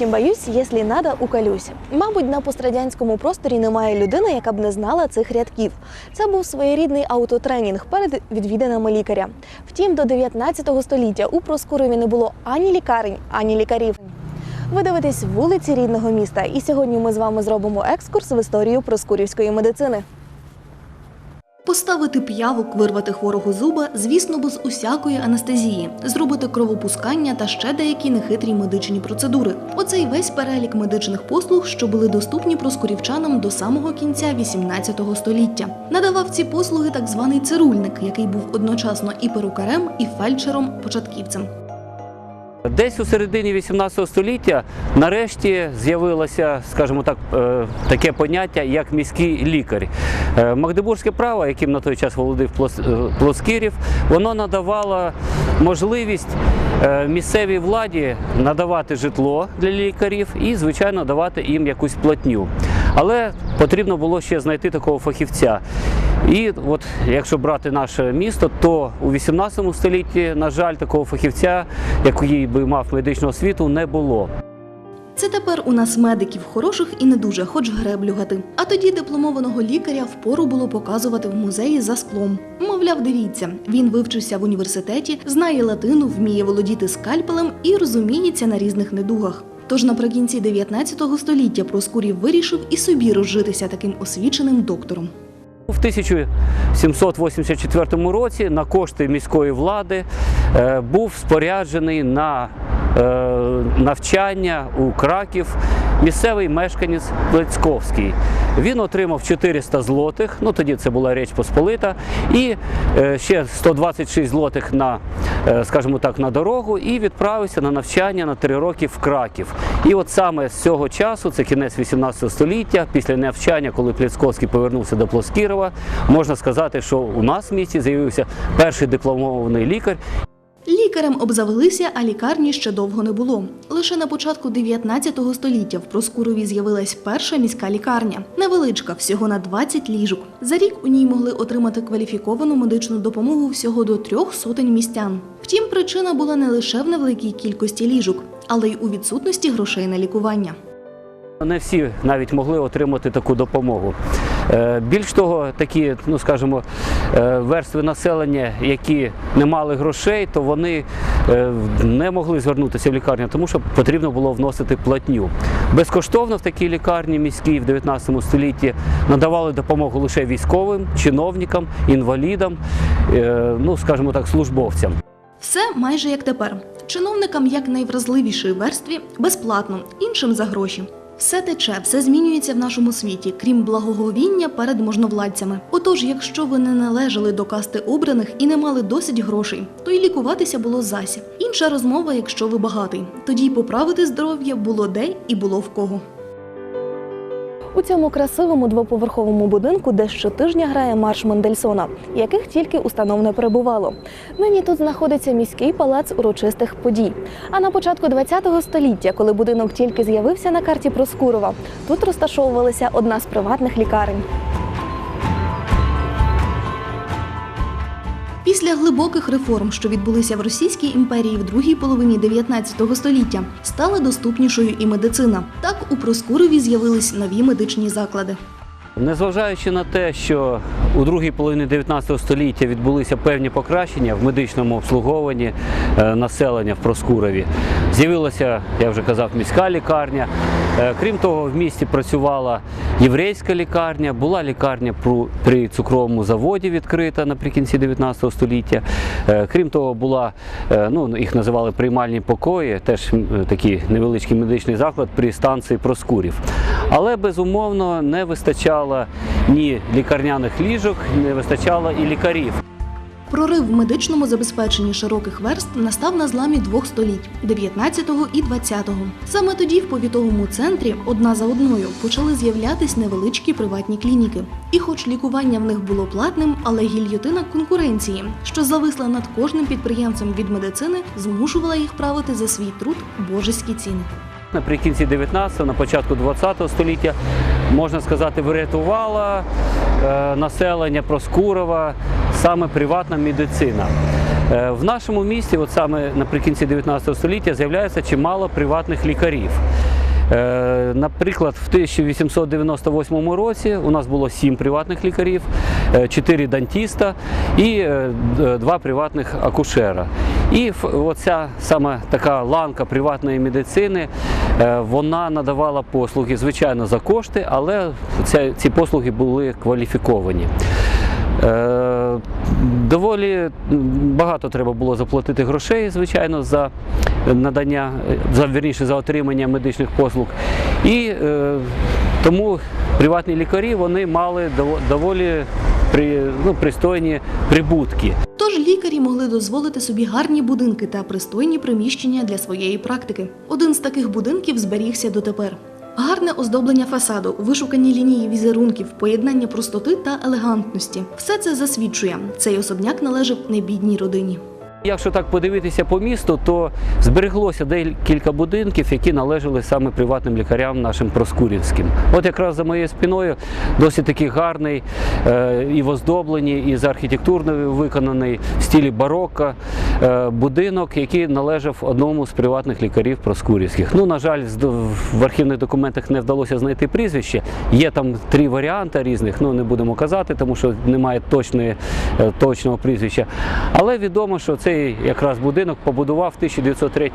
не боюсь, якщо надо, уколюсь. Мабуть, на пострадянському просторі немає людини, яка б не знала цих рядків. Це був своєрідний аутотренінг перед відвіданими лікаря. Втім, до 19 століття у Проскурові не було ані лікарень, ані лікарів. Ви дивитесь вулиці рідного міста, і сьогодні ми з вами зробимо екскурс в історію проскурівської медицини. Поставити п'явок, вирвати хворого зуба, звісно, без усякої анестезії, зробити кровопускання та ще деякі нехитрі медичні процедури. Оце й весь перелік медичних послуг, що були доступні проскурівчанам до самого кінця 18 століття. Надавав ці послуги так званий цирульник, який був одночасно і перукарем, і фельдшером-початківцем. Десь у середині 18 століття нарешті з'явилося, скажімо так, е, таке поняття, як міський лікар. Е, Магдебурзьке право, яким на той час володив е, воно надавало можливість місцевій владі надавати житло для лікарів і, звичайно, давати їм якусь платню. Але потрібно було ще знайти такого фахівця. І от якщо брати наше місто, то у 18 столітті, на жаль, такого фахівця, який би мав медичну освіту, не було. Це тепер у нас медиків хороших і не дуже, хоч греблю гати. А тоді дипломованого лікаря впору було показувати в музеї за склом. Мовляв, дивіться, він вивчився в університеті, знає латину, вміє володіти скальпелем і розуміється на різних недугах. Тож наприкінці 19 століття Проскурів вирішив і собі розжитися таким освіченим доктором. В 1784 році на кошти міської влади е, був споряджений на е, навчання у Краків місцевий мешканець Плецьковський. Він отримав 400 злотих, ну тоді це була Річ Посполита, і е, ще 126 злотих на, е, скажімо так, на дорогу, і відправився на навчання на три роки в Краків. І от саме з цього часу, це кінець 18 століття, після навчання, коли Плецьковський повернувся до Плоскірова, можна сказати, що у нас в місті з'явився перший дипломований лікар, Лікарем обзавелися, а лікарні ще довго не було. Лише на початку 19 століття в Проскурові з'явилась перша міська лікарня. Невеличка, всього на 20 ліжок. За рік у ній могли отримати кваліфіковану медичну допомогу всього до трьох сотень містян. Втім, причина була не лише в невеликій кількості ліжок, але й у відсутності грошей на лікування. Не всі навіть могли отримати таку допомогу. Е, Більш того, такі, ну скажімо, е, верстви населення, які не мали грошей, то вони е, не могли звернутися в лікарню, тому що потрібно було вносити платню. Безкоштовно в такій лікарні міській в 19 столітті надавали допомогу лише військовим, чиновникам, інвалідам, ну скажімо так, службовцям. Все майже як тепер. Чиновникам як найвразливішої верстві безплатно, іншим за гроші. Все тече, все змінюється в нашому світі, крім благоговіння перед можновладцями. Отож, якщо ви не належали до касти обраних і не мали досить грошей, то й лікуватися було зася. Інша розмова, якщо ви багатий. Тоді й поправити здоров'я було де і було в кого. У цьому красивому двоповерховому будинку де щотижня грає марш Мендельсона, яких тільки установ не перебувало. Нині тут знаходиться міський палац урочистих подій. А на початку ХХ століття, коли будинок тільки з'явився на карті Проскурова, тут розташовувалася одна з приватних лікарень. Після глибоких реформ, що відбулися в Російській імперії в другій половині 19 століття, стала доступнішою і медицина. Так у Проскурові з'явились нові медичні заклади. Незважаючи на те, що у другій половині 19 століття відбулися певні покращення в медичному обслуговуванні е, населення в Проскурові, з'явилася, я вже казав, міська лікарня. Е, Крім того, в місті працювала єврейська лікарня, була лікарня при цукровому заводі відкрита наприкінці 19 століття. Е, Крім того, була ну їх називали приймальні покої, теж такий невеличкий медичний заклад при станції Проскурів. Але безумовно не вистачало ні лікарняних ліжок, не вистачало і лікарів. Прорив в медичному забезпеченні широких верст настав на зламі двох століть 19-го і 20-го. Саме тоді в повітовому центрі одна за одною почали з'являтись невеличкі приватні клініки. І хоч лікування в них було платним, але гільйотина конкуренції, що зависла над кожним підприємцем від медицини, змушувала їх правити за свій труд божеські ціни. Наприкінці 19-го, на початку 20-го століття, можна сказати, врятувала е, населення Проскурова саме приватна медицина. Е, В нашому місті, от саме наприкінці 19 століття, з'являється чимало приватних лікарів. Е, Наприклад, в 1898 році у нас було сім приватних лікарів, е, чотири дантіста і е, д- два приватних акушера. І оця саме така ланка приватної медицини, е, вона надавала послуги, звичайно, за кошти, але ці послуги були кваліфіковані. Е, Доволі багато треба було заплатити грошей, звичайно, за надання, е, за вірніше, за отримання медичних послуг. І е, тому приватні лікарі вони мали дово- доволі при, ну, пристойні прибутки. Тож лікарі могли дозволити собі гарні будинки та пристойні приміщення для своєї практики. Один з таких будинків зберігся дотепер. Гарне оздоблення фасаду, вишукані лінії візерунків, поєднання простоти та елегантності. Все це засвідчує. Цей особняк належав небідній родині. Якщо так подивитися по місту, то збереглося декілька будинків, які належали саме приватним лікарям нашим проскурівським. От якраз за моєю спиною досить такий гарний е, і в оздобленні, і з архітектурно виконаний в стилі барокко будинок, який належав одному з приватних лікарів проскурівських. Ну, на жаль, в архівних документах не вдалося знайти прізвище. Є там три варіанти різних, ну не будемо казати, тому що немає точної, е, точного прізвища. Але відомо, що цей якраз будинок побудував в 1903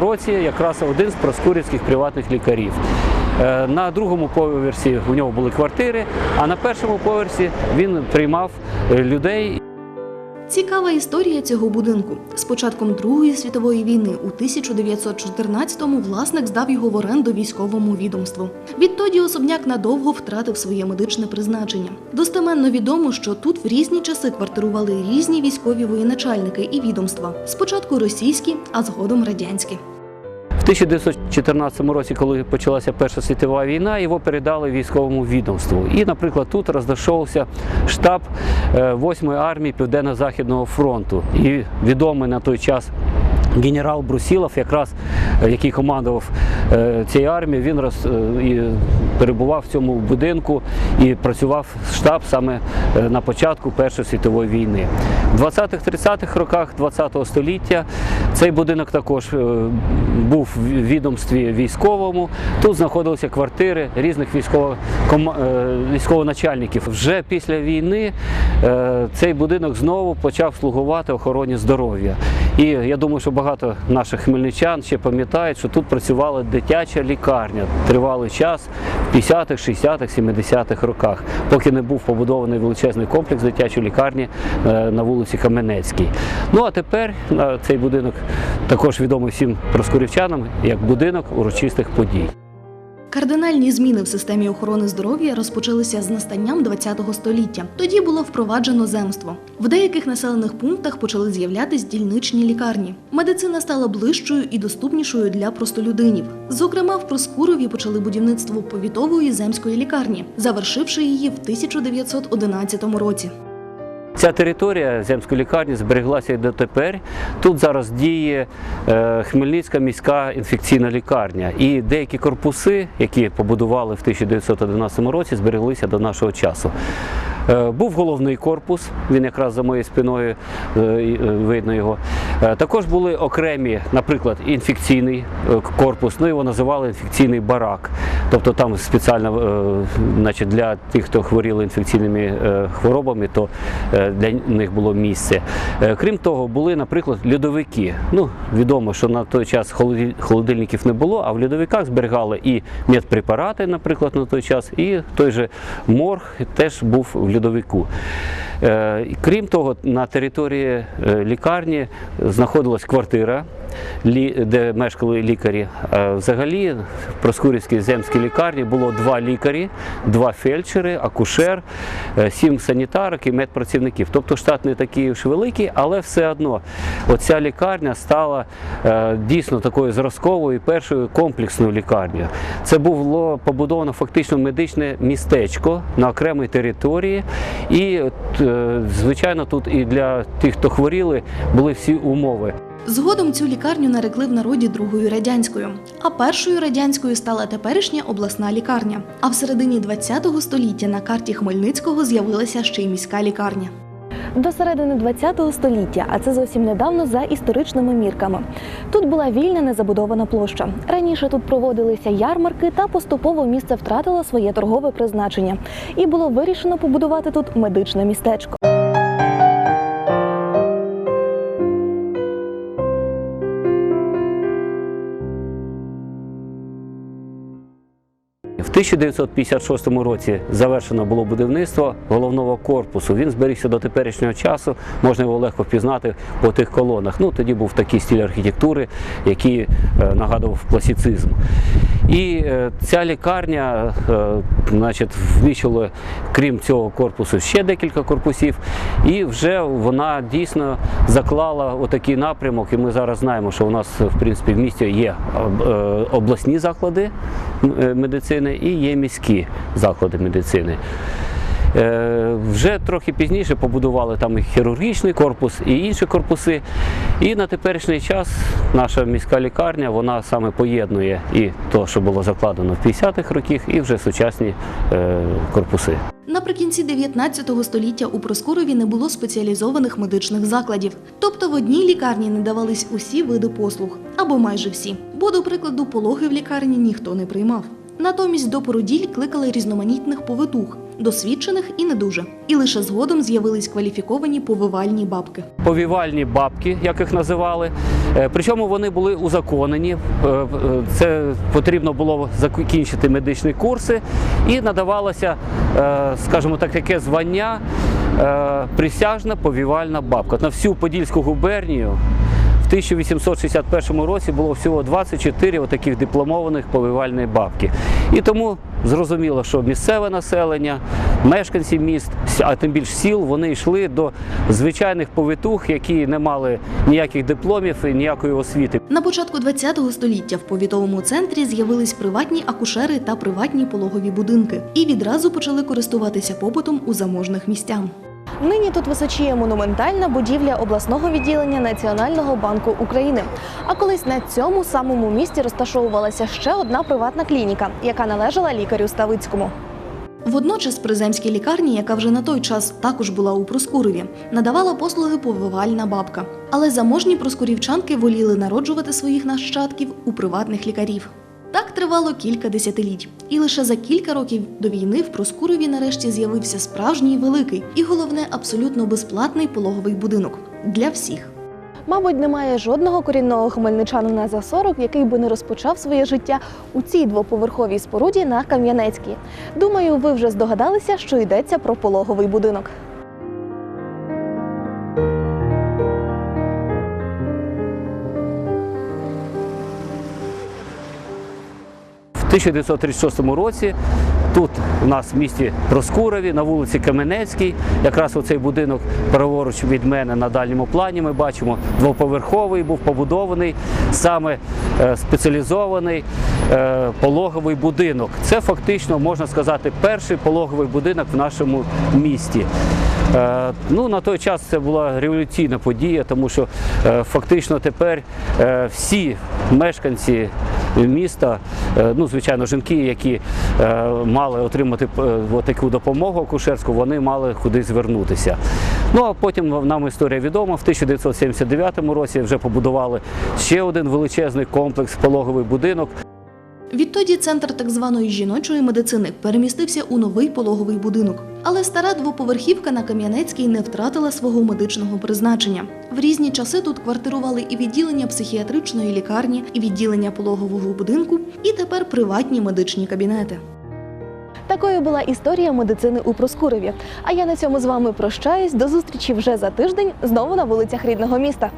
році якраз один з проскурівських приватних лікарів. Е, На другому поверсі у нього були квартири, а на першому поверсі він приймав е, людей Цікава історія цього будинку. З початком Другої світової війни у 1914-му власник здав його в оренду військовому відомству. Відтоді особняк надовго втратив своє медичне призначення. Достеменно відомо, що тут в різні часи квартирували різні військові воєначальники і відомства. Спочатку російські, а згодом радянські. В 1914 році, коли почалася Перша світова війна, його передали військовому відомству. І, наприклад, тут розташовувався штаб е, 8-ї армії Південно-Західного фронту. І відомий на той час. Генерал Брусілов, якраз е, який командував е, цією армією, він роз, е, і перебував в цьому будинку і працював штаб саме е, на початку Першої світової війни. В 20-30-х роках ХХ століття цей будинок також був в відомстві військовому. Тут знаходилися квартири різних е, військовоначальників. Вже після війни цей будинок знову почав слугувати охороні здоров'я. І я думаю, що багато наших хмельничан ще пам'ятають, що тут працювала дитяча лікарня тривалий час в 50-х, 60-х, 70-х роках, поки не був побудований величезний комплекс дитячої лікарні е, на вулиці Каменецькій. Ну а тепер е, цей будинок також відомий всім проскурівчанам як будинок урочистих подій. Кардинальні зміни в системі охорони здоров'я розпочалися з настанням ХХ століття. Тоді було впроваджено земство. В деяких населених пунктах почали з'являтись дільничні лікарні. Медицина стала ближчою і доступнішою для простолюдинів. Зокрема, в Проскурові почали будівництво повітової земської лікарні, завершивши її в 1911 році. Ця територія земської лікарні збереглася і дотепер. Тут зараз діє е, Хмельницька міська інфекційна лікарня. І деякі корпуси, які побудували в 1911 році, збереглися до нашого часу. Е, Був головний корпус, він якраз за моєю спиною е, е, видно його. Також були окремі, наприклад, інфекційний корпус, ну його називали інфекційний барак. Тобто там спеціально значить, для тих, хто хворіли інфекційними хворобами, то для них було місце. Крім того, були, наприклад, льодовики. Ну, відомо, що на той час холодильників не було, а в льодовиках зберігали і медпрепарати, наприклад, на той час, і той же морг теж був в льодовику. Е, Крім того, на території е, лікарні знаходилась квартира, де мешкали лікарі. Е, Взагалі в Проскурівській земській лікарні було два лікарі, два фельдшери, акушер, е, сім санітарок і медпрацівників. Тобто штат не такий уж великий, але все одно оця лікарня стала е, дійсно такою зразковою і першою комплексною лікарнею. Це було побудовано фактично медичне містечко на окремій території, і звичайно тут і для тих, хто хворіли, були всі умови. Згодом цю лікарню нарекли в народі другою радянською, а першою радянською стала теперішня обласна лікарня. А в середині ХХ століття на карті Хмельницького з'явилася ще й міська лікарня. До середини ХХ століття, а це зовсім недавно за історичними мірками. Тут була вільна незабудована площа. Раніше тут проводилися ярмарки, та поступово місце втратило своє торгове призначення. І було вирішено побудувати тут медичне містечко. 1956 році завершено було будівництво головного корпусу. Він зберігся до теперішнього часу. Можна його легко впізнати по тих колонах. Ну тоді був такий стиль архітектури, який е, нагадував класицизм. І е, ця лікарня, е, значить, вміщувала, крім цього корпусу, ще декілька корпусів, і вже вона дійсно заклала отакий напрямок. І ми зараз знаємо, що у нас в принципі в місті є обласні заклади медицини і є міські заклади медицини. Е, Вже трохи пізніше побудували там і хірургічний корпус, і інші корпуси. І на теперішній час наша міська лікарня вона саме поєднує і те, що було закладено в 50-х роках, і вже сучасні е, корпуси. Наприкінці 19 століття у Проскурові не було спеціалізованих медичних закладів. Тобто в одній лікарні не давались усі види послуг, або майже всі. Бо, до прикладу, пологи в лікарні ніхто не приймав. Натомість до породіль кликали різноманітних повитух, досвідчених і не дуже. І лише згодом з'явились кваліфіковані повивальні бабки. повівальні бабки, як їх називали. Е, Причому вони були узаконені. Е, е, Це потрібно було закінчити медичні курси, і надавалося, скажімо так, таке звання присяжна повівальна бабка. На всю Подільську губернію. В 1861 році було всього 24 отаких дипломованих повивальної бабки. І тому зрозуміло, що місцеве населення, мешканці міст, а тим більш сіл, вони йшли до звичайних повитух, які не мали ніяких дипломів і ніякої освіти. На початку ХХ століття в повітовому центрі з'явились приватні акушери та приватні пологові будинки і відразу почали користуватися попитом у заможних містян. Нині тут височіє монументальна будівля обласного відділення Національного банку України. А колись на цьому самому місці розташовувалася ще одна приватна клініка, яка належала лікарю Ставицькому. Водночас при земській лікарні, яка вже на той час також була у Проскурові, надавала послуги повивальна бабка. Але заможні проскурівчанки воліли народжувати своїх нащадків у приватних лікарів. Так тривало кілька десятиліть, і лише за кілька років до війни в Проскурові нарешті з'явився справжній великий і головне абсолютно безплатний пологовий будинок для всіх. Мабуть, немає жодного корінного хмельничанина за 40, який би не розпочав своє життя у цій двоповерховій споруді на Кам'янецькій. Думаю, ви вже здогадалися, що йдеться про пологовий будинок. 1936 році тут у нас в місті Проскурові на вулиці Каменецькій, якраз оцей будинок праворуч від мене на дальньому плані. Ми бачимо двоповерховий, був побудований саме е, спеціалізований е, пологовий будинок. Це фактично можна сказати перший пологовий будинок в нашому місті. Е, Ну, на той час це була революційна подія, тому що е, фактично тепер е, всі мешканці міста, ну звичайно, жінки, які мали отримати таку допомогу акушерську, вони мали куди звернутися. Ну а потім нам історія відома. В 1979 році вже побудували ще один величезний комплекс, пологовий будинок. Відтоді центр так званої жіночої медицини перемістився у новий пологовий будинок. Але стара двоповерхівка на Кам'янецькій не втратила свого медичного призначення. В різні часи тут квартирували і відділення психіатричної лікарні, і відділення пологового будинку, і тепер приватні медичні кабінети. Такою була історія медицини у Проскурові. А я на цьому з вами прощаюсь. До зустрічі вже за тиждень знову на вулицях рідного міста.